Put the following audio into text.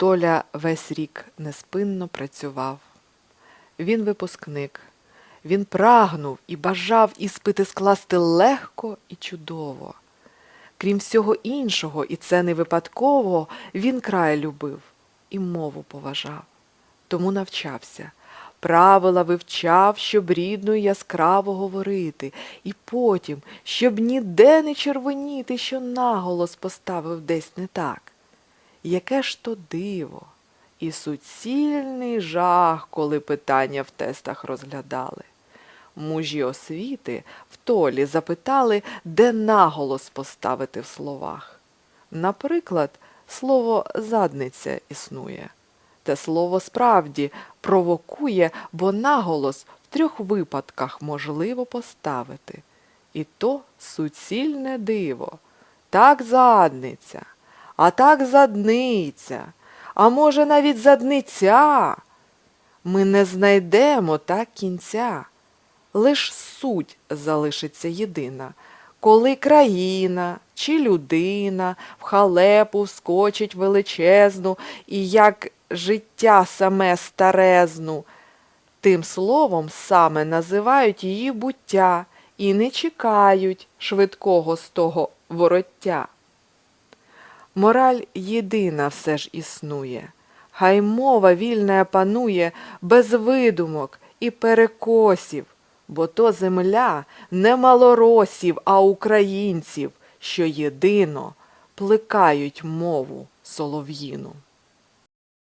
Толя весь рік неспинно працював. Він випускник. Він прагнув і бажав іспити скласти легко і чудово. Крім всього іншого, і це не випадково, він край любив і мову поважав. Тому навчався, правила вивчав, щоб рідно й яскраво говорити, і потім, щоб ніде не червоніти, що наголос поставив десь не так. Яке ж то диво і суцільний жах, коли питання в тестах розглядали. Мужі освіти в толі запитали, де наголос поставити в словах. Наприклад, слово задниця існує. Те слово справді провокує, бо наголос в трьох випадках можливо поставити. І то суцільне диво. Так задниця, а так задниця, а може навіть задниця. Ми не знайдемо так кінця. Лиш суть залишиться єдина, коли країна чи людина в халепу вскочить величезну і як життя саме старезну, тим словом саме називають її буття і не чекають швидкого з того вороття. Мораль єдина все ж існує, хай мова вільна панує без видумок і перекосів, бо то земля не малоросів, а українців, що єдино плекають мову солов'їну.